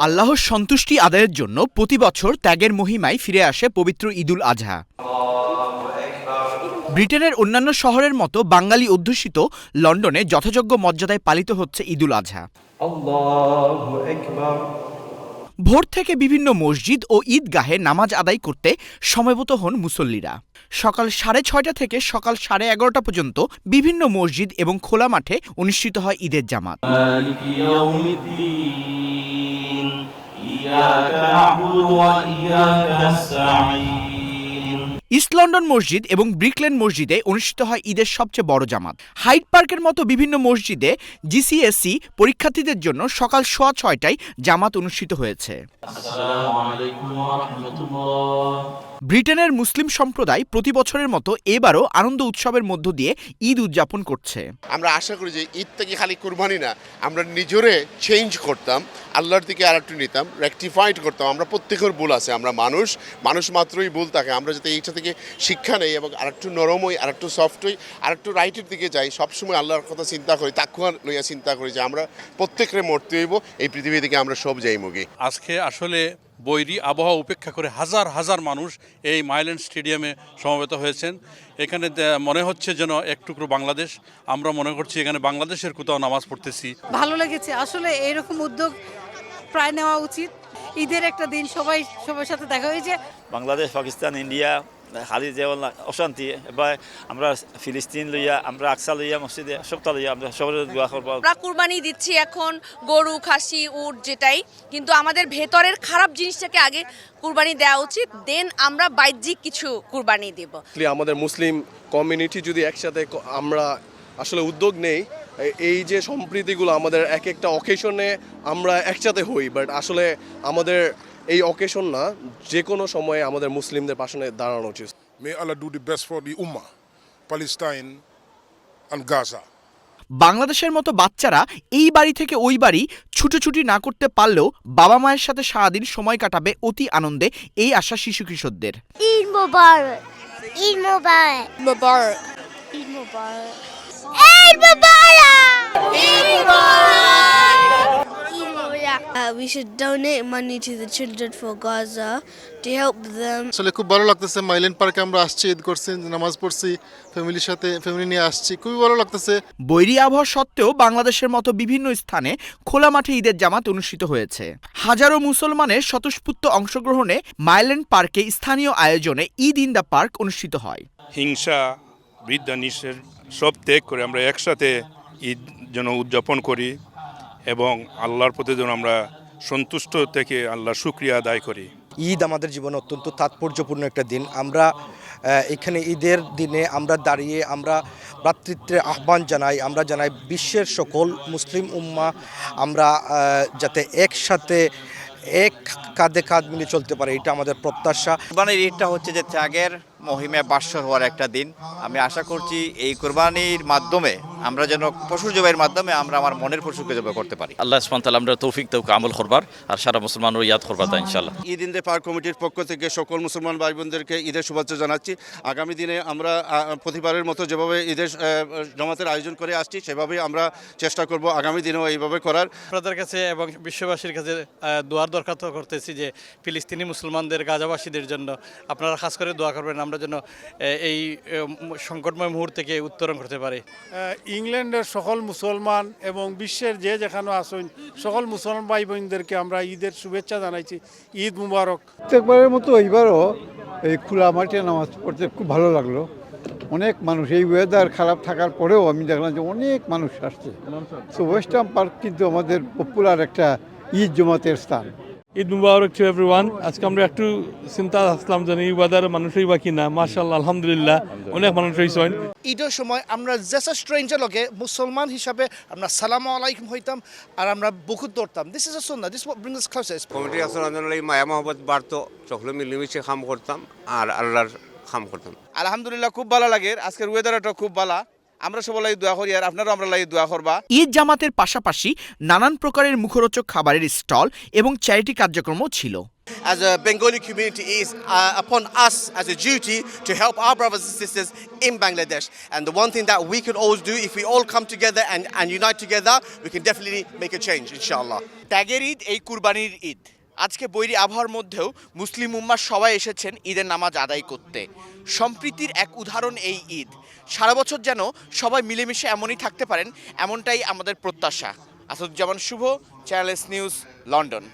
আল্লাহর সন্তুষ্টি আদায়ের জন্য প্রতি বছর ত্যাগের মহিমায় ফিরে আসে পবিত্র ঈদুল আজহা। ব্রিটেনের অন্যান্য শহরের মতো বাঙালি অধ্যুষিত লন্ডনে যথাযোগ্য মর্যাদায় পালিত হচ্ছে ঈদুল আজহা। ভোর থেকে বিভিন্ন মসজিদ ও ঈদগাহে নামাজ আদায় করতে সমবেত হন মুসল্লিরা। সকাল সাড়ে ছয়টা থেকে সকাল সাড়ে এগারোটা পর্যন্ত বিভিন্ন মসজিদ এবং খোলা মাঠে অনুষ্ঠিত হয় ঈদের জামাত। إياك نعبد وإياك نستعين ইস্ট লন্ডন মসজিদ এবং ব্রিকলেন মসজিদে অনুষ্ঠিত হয় ঈদের সবচেয়ে বড় জামাত হাইড পার্কের মতো বিভিন্ন মসজিদে জিসিএসসি পরীক্ষার্থীদের জন্য সকাল সোয়া ছয়টায় জামাত অনুষ্ঠিত হয়েছে ব্রিটেনের মুসলিম সম্প্রদায় প্রতি বছরের মতো এবারও আনন্দ উৎসবের মধ্য দিয়ে ঈদ উদযাপন করছে। আমরা আশা করি যে ঈদ থেকে খালি কুরবানি না আমরা নিজেরে চেঞ্জ করতাম আল্লাহর দিকে আর একটু নিতাম রেক্টিফাইড করতাম। আমরা প্রত্যেকের ভুল আছে আমরা মানুষ মানুষ মাত্রই ভুল থাকে আমরা যাতে এইটা থেকে শিক্ষা নেই এবং আর একটু নরম হই আর একটু সফট হই আর একটু রাইটের দিকে যাই সবসময় আল্লাহর কথা চিন্তা করি তাকুয়া লইয়া চিন্তা করি যে আমরা প্রত্যেকের মরতে হইব এই পৃথিবী থেকে আমরা সব যাই মুগি আজকে আসলে বৈরী আবহাওয়া উপেক্ষা করে হাজার হাজার মানুষ এই মাইল্যান্ড স্টেডিয়ামে সমবেত হয়েছেন। এখানে মনে হচ্ছে যেন একটুকরো বাংলাদেশ। আমরা মনে করছি এখানে বাংলাদেশের কোথাও নামাজ পড়তেছি। ভালো লেগেছে। আসলে এরকম উদ্যোগ প্রায় নেওয়া উচিত। ঈদের একটা দিন সবাই সবার সাথে দেখা হয়েছে বাংলাদেশ পাকিস্তান ইন্ডিয়া হালি যে অশান্তি। এবার আমরা ফিলিস্তিন লইয়া আমরা আকসা লইয়া মসজিদে সপ্তাহ লইয়া আমরা সবাই দোয়া করব। আমরা কুরবানি দিচ্ছি এখন গরু খাসি উট যেটাই কিন্তু আমাদের ভেতরের খারাপ জিনিসটাকে আগে কুরবানি দেওয়া উচিত দেন আমরা বাহ্যিক কিছু কুরবানি দেব। আমাদের মুসলিম কমিউনিটি যদি একসাথে আমরা আসলে উদ্যোগ নেই এই যে সম্প্রীতিগুলো আমাদের এক একটা অকেশনে আমরা একসাথে হই বাট আসলে আমাদের এই অকেশন না যে কোনো সময়ে আমাদের মুসলিমদের পাশে দাঁড়ানো উচিত। May Allah do the best for the Ummah, Palestine and Gaza বাংলাদেশের মতো বাচ্চারা এই বাড়ি থেকে ওই বাড়ি ছুটোছুটি না করতে পারলেও বাবা মায়ের সাথে সারাদিন সময় কাটাবে অতি আনন্দে এই আশা শিশু কিশোরদের। ঈদ মোবারক ঈদ মোবারক। মোবারক। ঈদ মোবারক। ঈদ মোবারক ঈদ মোবারক। Uh, we should donate money to the children for Gaza to help them. আসলে খুব ভালো লাগতেছে মাইলেন পার্কে আমরা আসছি ঈদ করছি নামাজ পড়ছি ফ্যামিলির সাথে ফ্যামিলি নিয়ে আসছি খুবই ভালো লাগতেছে। বৈরী আবহাওয়া সত্ত্বেও বাংলাদেশের মতো বিভিন্ন স্থানে খোলা মাঠে ঈদের জামাত অনুষ্ঠিত হয়েছে। হাজারো মুসলমানের স্বতঃস্ফূর্ত অংশগ্রহণে মাইল্যান্ড পার্কে স্থানীয় আয়োজনে ঈদ ইন দ্য পার্ক অনুষ্ঠিত হয়। হিংসা বৃদ্ধা নিষেধ সব ত্যাগ করে আমরা একসাথে ঈদ যেন উদযাপন করি এবং আল্লাহর প্রতি যেন আমরা সন্তুষ্ট থেকে আল্লাহ শুক্রিয়া আদায় করি। ঈদ আমাদের জীবনে অত্যন্ত তাৎপর্যপূর্ণ একটা দিন। আমরা এখানে ঈদের দিনে আমরা দাঁড়িয়ে আমরা ভ্রাতৃত্বের আহ্বান জানাই। আমরা জানাই বিশ্বের সকল মুসলিম উম্মা আমরা যাতে একসাথে এক কাঁধে কাঁধ মিলে চলতে পারে এটা আমাদের প্রত্যাশা। ঈদটা হচ্ছে যে ত্যাগের মহিমে বাশ্বর হওয়ার একটা দিন। আমি আশা করছি এই কোরবানির মাধ্যমে আমরা যেন পশু জবাইয়ের মাধ্যমে আমরা আমার মনের পশুকে জবাই করতে পারি। আল্লাহ সুবহানাহু আমরা তৌফিক তৌকে আমল করবার আর সারা মুসলমানও ইয়াদ করবার তা ইনশাল্লাহ ঈদ ইন দ্য পার্ক কমিটির পক্ষ থেকে সকল মুসলমান ভাই বোনদেরকে ঈদের শুভেচ্ছা জানাচ্ছি। আগামী দিনে আমরা প্রতিবারের মতো যেভাবে ঈদের জমাতের আয়োজন করে আসছি সেভাবেই আমরা চেষ্টা করব আগামী দিনেও এইভাবে করার। আপনাদের কাছে এবং বিশ্ববাসীর কাছে আহ, দোয়ার দরখাস্ত করতেছি যে ফিলিস্তিনি মুসলমানদের গাজাবাসীদের জন্য আপনারা খাস করে দোয়া করবেন আমরা যেন এই সংকটময় মুহূর্ত থেকে উত্তরণ করতে পারি। ইংল্যান্ডের সকল মুসলমান এবং বিশ্বের যে যেখানে আসুন সকল মুসলমান ভাই বোনদেরকে আমরা ঈদের শুভেচ্ছা জানাইছি। ঈদ মুবারক। প্রত্যেকবারের মতো এইবারও এই খোলা মাঠে নামাজ পড়তে খুব ভালো লাগল। অনেক মানুষ এই ওয়েদার খারাপ থাকার পরেও আমি দেখলাম যে অনেক মানুষ আসছে। তো ওয়েস্টার্ন পার্ক কিন্তু আমাদের পপুলার একটা ঈদ জমাতের স্থান। ঈদ মুবারক টু এভরিওয়ান আজকে আমরা একটু চিন্তা আসলাম যে এই বাজার মানুষই বাকি না মাশাআল্লাহ আলহামদুলিল্লাহ। অনেক মানুষ হয়েছেন ঈদের সময় আমরা জেসা স্ট্রেঞ্জার লগে মুসলমান হিসাবে আমরা সালাম আলাইকুম হইতাম আর আমরা বুকুত ধরতাম। This is a Sunnah this bring us closest committee আসলে এই মায়া মহব্বত বাড়তো সকলে মিলেমিশে খাম করতাম আর আল্লাহর খাম করতাম। আলহামদুলিল্লাহ খুব ভালো লাগে। আজকের ওয়েদারটা খুব ভালো। আমরা সবাই লাগি দোয়া করি আর আপনারাও আমরা লাগি দোয়া করবা ঈদ জামাতের পাশাপাশি নানান প্রকারের মুখরোচক খাবারের স্টল এবং চ্যারিটি কার্যক্রমও ছিল as a Bengali community is uh, upon us as a duty to help our brothers and sisters in Bangladesh. And the one thing that we can always do, if we all come together and, and unite together, we can definitely make a change, inshallah. ত্যাগের ঈদ এই কুরবানির ঈদ আজকে বৈরি আবহাওয়ার মধ্যেও মুসলিম উম্মার সবাই এসেছেন ঈদের নামাজ আদায় করতে। সম্প্রীতির এক উদাহরণ এই ঈদ। সারা বছর যেন সবাই মিলেমিশে এমনই থাকতে পারেন, এমনটাই আমাদের প্রত্যাশা। Asaduzzaman Shuvo channel S news London